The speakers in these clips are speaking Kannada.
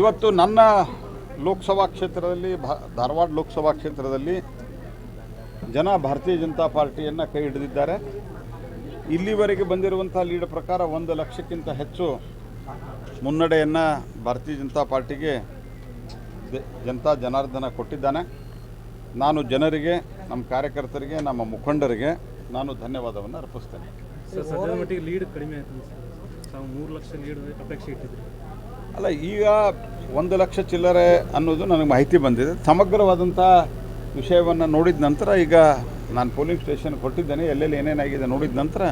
ಇವತ್ತು ನನ್ನ ಲೋಕಸಭಾ ಕ್ಷೇತ್ರದಲ್ಲಿ ಧಾರವಾಡ ಲೋಕಸಭಾ ಕ್ಷೇತ್ರದಲ್ಲಿ ಜನ ಭಾರತೀಯ ಜನತಾ ಪಾರ್ಟಿಯನ್ನು ಕೈ ಹಿಡಿದಿದ್ದಾರೆ. ಇಲ್ಲಿವರೆಗೆ ಬಂದಿರುವಂಥ ಲೀಡ್ ಪ್ರಕಾರ ಒಂದು ಲಕ್ಷಕ್ಕಿಂತ ಹೆಚ್ಚು ಮುನ್ನಡೆಯನ್ನು ಭಾರತೀಯ ಜನತಾ ಪಾರ್ಟಿಗೆ ಜನತಾ ಜನಾರ್ದನ ಕೊಟ್ಟಿದ್ದಾನೆ. ನಾನು ಜನರಿಗೆ, ನಮ್ಮ ಕಾರ್ಯಕರ್ತರಿಗೆ, ನಮ್ಮ ಮುಖಂಡರಿಗೆ ನಾನು ಧನ್ಯವಾದವನ್ನು ಅರ್ಪಿಸ್ತೇನೆ. ಲೀಡ್ ಕಡಿಮೆ ಆಯ್ತು ತಾವು ಮೂರು ಲಕ್ಷ ಲೀಡ್ ಅಪೇಕ್ಷೆ ಇಟ್ಟಿದ್ರಿ ಅಲ್ಲ ಈಗ ಒಂದು ಲಕ್ಷ ಚಿಲ್ಲರೆ ಅನ್ನೋದು ನನಗೆ ಮಾಹಿತಿ ಬಂದಿದೆ. ಸಮಗ್ರವಾದಂಥ ವಿಷಯವನ್ನು ನೋಡಿದ ನಂತರ ಈಗ ನಾನು ಪೋಲಿಂಗ್ ಸ್ಟೇಷನ್ ಕೊಟ್ಟಿದ್ದೇನೆ ಎಲ್ಲೆಲ್ಲಿ ಏನೇನಾಗಿದೆ ನೋಡಿದ ನಂತರ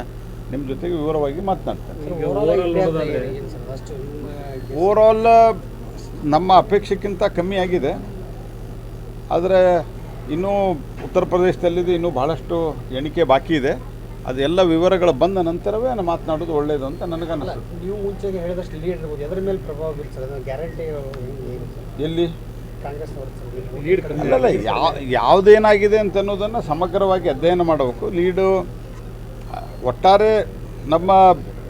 ನಿಮ್ಮ ಜೊತೆಗೆ ವಿವರವಾಗಿ ಮಾತನಾಡ್ತೇನೆ. ಓವರ್ ಓವರಾಲ್ ನಮ್ಮ ಅಪೇಕ್ಷೆಗಿಂತ ಕಮ್ಮಿ ಆಗಿದೆ. ಆದರೆ ಇನ್ನೂ ಉತ್ತರ ಪ್ರದೇಶದಲ್ಲಿದ್ದು ಇನ್ನೂ ಭಾಳಷ್ಟು ಎಣಿಕೆ ಬಾಕಿ ಇದೆ. ಅದೆಲ್ಲ ವಿವರಗಳು ಬಂದ ನಂತರವೇ ನಾನು ಮಾತನಾಡೋದು ಒಳ್ಳೆಯದು ಅಂತ ನನಗನ್ನಿಸುತ್ತೆ ನೀವು ಮುಂಚೆಗೆ ಹೇಳಿದಷ್ಟು ಲೀಡ್ ಇರ್ಬೋದು. ಅದರ ಮೇಲೆ ಪ್ರಭಾವ ಬೀರ್ತದೆ ಗ್ಯಾರಂಟಿ ಎಲ್ಲಿ? ಕಾಂಗ್ರೆಸ್ ಲೀಡ್ ಕಡಿಮೆ ಅಲ್ಲಲ್ಲ ಯಾವ ಯಾವುದೇನಾಗಿದೆ ಅಂತ ಅನ್ನೋದನ್ನು ಸಮಗ್ರವಾಗಿ ಅಧ್ಯಯನ ಮಾಡಬೇಕು. ಲೀಡು ಒಟ್ಟಾರೆ ನಮ್ಮ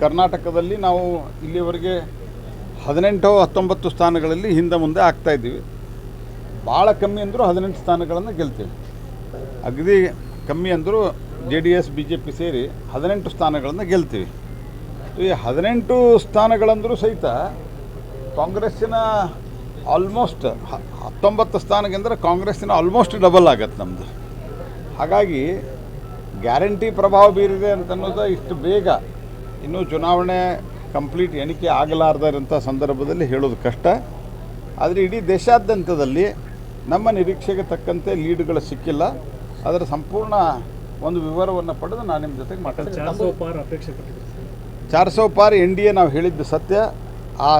ಕರ್ನಾಟಕದಲ್ಲಿ ನಾವು ಇಲ್ಲಿವರೆಗೆ ಹದಿನೆಂಟು ಹತ್ತೊಂಬತ್ತು ಸ್ಥಾನಗಳಲ್ಲಿ ಹಿಂದೆ ಮುಂದೆ ಆಗ್ತಾ ಇದ್ದೀವಿ. ಭಾಳ ಕಮ್ಮಿ ಅಂದರೂ ಹದಿನೆಂಟು ಸ್ಥಾನಗಳನ್ನು ಗೆಲ್ತೀವಿ. ಅಗದಿ ಕಮ್ಮಿ ಅಂದರೂ J D S, B J P ಸೇರಿ ಹದಿನೆಂಟು ಸ್ಥಾನಗಳನ್ನು ಗೆಲ್ತೀವಿ. ಈ ಹದಿನೆಂಟು ಸ್ಥಾನಗಳಂದರೂ ಸಹಿತ ಕಾಂಗ್ರೆಸ್ಸಿನ ಆಲ್ಮೋಸ್ಟ್ ಹತ್ತೊಂಬತ್ತು ಸ್ಥಾನಕ್ಕೆಂದರೆ ಕಾಂಗ್ರೆಸ್ಸಿನ ಆಲ್ಮೋಸ್ಟ್ ಡಬಲ್ ಆಗತ್ತೆ ನಮ್ಮದು ಹಾಗಾಗಿ ಗ್ಯಾರಂಟಿ ಪ್ರಭಾವ ಬೀರಿದೆ ಅಂತ ಅನ್ನೋದು ಇಷ್ಟು ಬೇಗ ಇನ್ನೂ ಚುನಾವಣೆ ಕಂಪ್ಲೀಟ್ ಎಣಿಕೆ ಆಗಲಾರ್ದಿರೋಂಥ ಸಂದರ್ಭದಲ್ಲಿ ಹೇಳೋದು ಕಷ್ಟ. ಆದರೆ ಇಡೀ ದೇಶಾದ್ಯಂತದಲ್ಲಿ ನಮ್ಮ ನಿರೀಕ್ಷೆಗೆ ತಕ್ಕಂತೆ ಲೀಡ್ಗಳು ಸಿಕ್ಕಿಲ್ಲ. ಅದರ ಸಂಪೂರ್ಣ ಒಂದು ವಿವರವನ್ನು ಪಡೆದು ನಾನು ನಿಮ್ಮ ಜೊತೆಗೆ ಮಾತಾಡ್ತೀನಿ. ಚಾರ್ ಸौ ಪಾರ್ ಎನ್ ಡಿ ಎ ನಾವು ಹೇಳಿದ್ದು ಸತ್ಯ. ಆ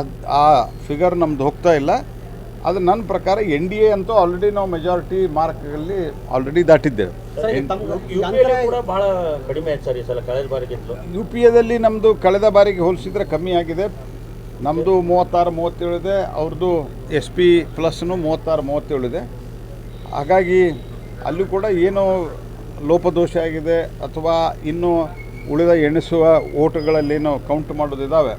ಆ ಫಿಗರ್ ನಮ್ದು ಹೋಗ್ತಾ ಇಲ್ಲ. ಅದು ನನ್ನ ಪ್ರಕಾರ ಎನ್ ಡಿ ಎ ಅಂತೂ ಆಲ್ರೆಡಿ ನಾವು ಮೆಜಾರಿಟಿ ಮಾರ್ಕ್ಗಳಲ್ಲಿ ಆಲ್ರೆಡಿ ದಾಟಿದ್ದೇವೆ. ಯುಪಿಯಲ್ಲಿ ಕೂಡ ಬಹಳ ಕಡಿಮೆ ಆಯ್ತು ಸರ್ ಈ ಸಲ ಕಳೆದ ಬಾರಿಗಿಂತಲೂ. ಯು ಪಿ ಎದಲ್ಲಿ ನಮ್ಮದು ಕಳೆದ ಬಾರಿಗೆ ಹೋಲಿಸಿದ್ರೆ ಕಮ್ಮಿ ಆಗಿದೆ. ನಮ್ಮದು ಮೂವತ್ತಾರು ಮೂವತ್ತೇಳಿದೆ ಅವ್ರದ್ದು ಎಸ್ ಪಿ ಪ್ಲಸ್ನು ಮೂವತ್ತಾರು ಮೂವತ್ತೇಳಿದೆ ಹಾಗಾಗಿ ಅಲ್ಲೂ ಕೂಡ ಏನು ಲೋಪದೋಷ ಆಗಿದೆ ಅಥವಾ ಇನ್ನೂ ಉಳಿದ ಎಣಿಸುವ ಓಟುಗಳಲ್ಲೇನು ಕೌಂಟ್ ಮಾಡೋದಿದ್ದಾವೆ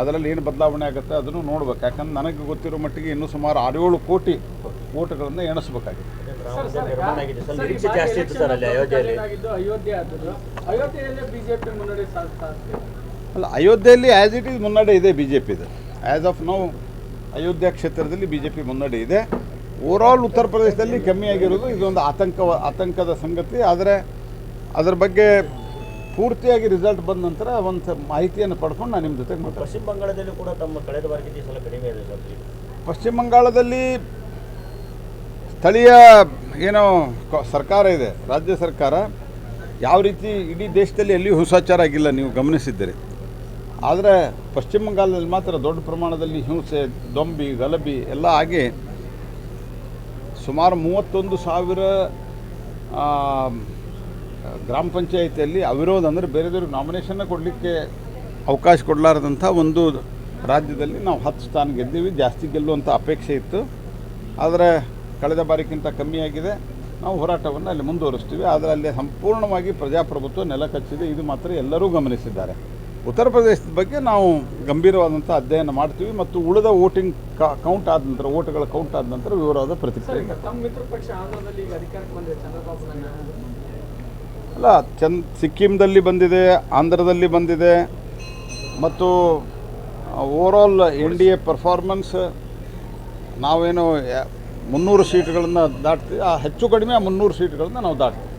ಅದರಲ್ಲಿ ಏನು ಬದಲಾವಣೆ ಆಗುತ್ತೆ ಅದನ್ನು ನೋಡ್ಬೇಕು. ಯಾಕಂದ್ರೆ ನನಗೆ ಗೊತ್ತಿರೋ ಮಟ್ಟಿಗೆ ಇನ್ನೂ ಸುಮಾರು ಆರೇಳು ಕೋಟಿ ಓಟುಗಳನ್ನು ಎಣಿಸಬೇಕಾಗಿದೆ. ರಾಮದ ನಿರ್ಮಾಣ ಆಗಿದೆ ಸರ್ ನಿರೀಕ್ಷೆ ಜಾಸ್ತಿ ಇತ್ತು ಸರ್ ಅಲ್ಲಿ ಅಯೋಧ್ಯೆಯಲ್ಲಿ. ಅಯೋಧ್ಯೆ ಆದದ್ದು. ಅಯೋಧ್ಯೆಯಲ್ಲಿ ಬಿಜೆಪಿ ಮುನ್ನಡೆ ಸಾಧಿಸ್ತಾ ಇದೆ ಅಲ್ಲ ಅಯೋಧ್ಯೆಯಲ್ಲಿ ಆ್ಯಸ್ ಇಟ್ ಇಸ್ ಮುನ್ನಡೆ ಇದೆ ಬಿ ಜೆ ಪಿದು ಆ್ಯಸ್ ಆಫ್ ನೌ ಅಯೋಧ್ಯ ಕ್ಷೇತ್ರದಲ್ಲಿ ಬಿ ಜೆ ಪಿ ಮುನ್ನಡೆ ಇದೆ. ಓವರಾಲ್ ಉತ್ತರ ಪ್ರದೇಶದಲ್ಲಿ ಕಮ್ಮಿ ಆಗಿರೋದು ಇದೊಂದು ಆತಂಕ ಆತಂಕದ ಸಂಗತಿ. ಆದರೆ ಅದರ ಬಗ್ಗೆ ಪೂರ್ತಿಯಾಗಿ ರಿಸಲ್ಟ್ ಬಂದ ನಂತರ ಒಂದು ಮಾಹಿತಿಯನ್ನು ಪಡ್ಕೊಂಡು ನಾನು ನಿಮ್ಮ ಜೊತೆಗೆ ಮಾತಾಡ್ತೀನಿ. ಪಶ್ಚಿಮ ಬಂಗಾಳದಲ್ಲಿ ಕೂಡ ತಮ್ಮ ಕಳೆದ ಈ ಸಲ ಕಡಿಮೆ ಇದೆ ಪಶ್ಚಿಮ ಬಂಗಾಳದಲ್ಲಿ ಸ್ಥಳೀಯ ಏನೋ ಸರ್ಕಾರ ಇದೆ ರಾಜ್ಯ ಸರ್ಕಾರ. ಯಾವ ರೀತಿ ಇಡೀ ದೇಶದಲ್ಲಿ ಎಲ್ಲಿಯೂ ಹಿಂಸಾಚಾರ ಆಗಿಲ್ಲ ನೀವು ಗಮನಿಸಿದ್ದೀರಿ. ಆದರೆ ಪಶ್ಚಿಮ ಬಂಗಾಳದಲ್ಲಿ ಮಾತ್ರ ದೊಡ್ಡ ಪ್ರಮಾಣದಲ್ಲಿ ಹಿಂಸೆ ದೊಂಬಿ ಗಲಭೆ ಎಲ್ಲ ಆಗಿ ಸುಮಾರು ಮೂವತ್ತೊಂದು ಸಾವಿರ ಗ್ರಾಮ ಪಂಚಾಯಿತಿಯಲ್ಲಿ ಅವಿರೋಧ ಅಂದರೆ ಬೇರೆದವ್ರಿಗೆ ನಾಮಿನೇಷನ್ನ ಕೊಡಲಿಕ್ಕೆ ಅವಕಾಶ ಕೊಡಲಾರದಂಥ ಒಂದು ರಾಜ್ಯದಲ್ಲಿ ನಾವು ಹತ್ತು ಸ್ಥಾನ ಗೆದ್ದೀವಿ. ಜಾಸ್ತಿ ಗೆಲ್ಲುವಂಥ ಅಪೇಕ್ಷೆ ಇತ್ತು. ಆದರೆ ಕಳೆದ ಬಾರಿಗಿಂತ ಕಮ್ಮಿಯಾಗಿದೆ ನಾವು ಹೋರಾಟವನ್ನು ಅಲ್ಲಿ ಮುಂದುವರಿಸ್ತೀವಿ. ಆದರೆ ಅಲ್ಲಿ ಸಂಪೂರ್ಣವಾಗಿ ಪ್ರಜಾಪ್ರಭುತ್ವ ನೆಲ ಕಚ್ಚಿದೆ ಇದು ಮಾತ್ರ ಎಲ್ಲರೂ ಗಮನಿಸಿದ್ದಾರೆ. ಉತ್ತರ ಪ್ರದೇಶದ ಬಗ್ಗೆ ನಾವು ಗಂಭೀರವಾದಂಥ ಅಧ್ಯಯನ ಮಾಡ್ತೀವಿ ಮತ್ತು ಉಳಿದ ವೋಟಿಂಗ್ ಕೌಂಟ್ ಆದ ನಂತರ ಓಟ್ಗಳ ಕೌಂಟ್ ಆದ ನಂತರ ವಿವರವಾದ ಪ್ರತಿಕ್ರಿಯೆ ಅಲ್ಲ ಚಂದ್ ಸಿಕ್ಕಿಂದಲ್ಲಿ ಬಂದಿದೆ ಆಂಧ್ರದಲ್ಲಿ ಬಂದಿದೆ ಮತ್ತು overall N D A performance ನಾವೇನು ಮುನ್ನೂರು ಸೀಟ್ಗಳನ್ನು ದಾಟ್ತೀವಿ ಆ ಹೆಚ್ಚು ಕಡಿಮೆ ಆ ಮುನ್ನೂರು ಸೀಟ್ಗಳನ್ನು ನಾವು ದಾಟ್ತೀವಿ.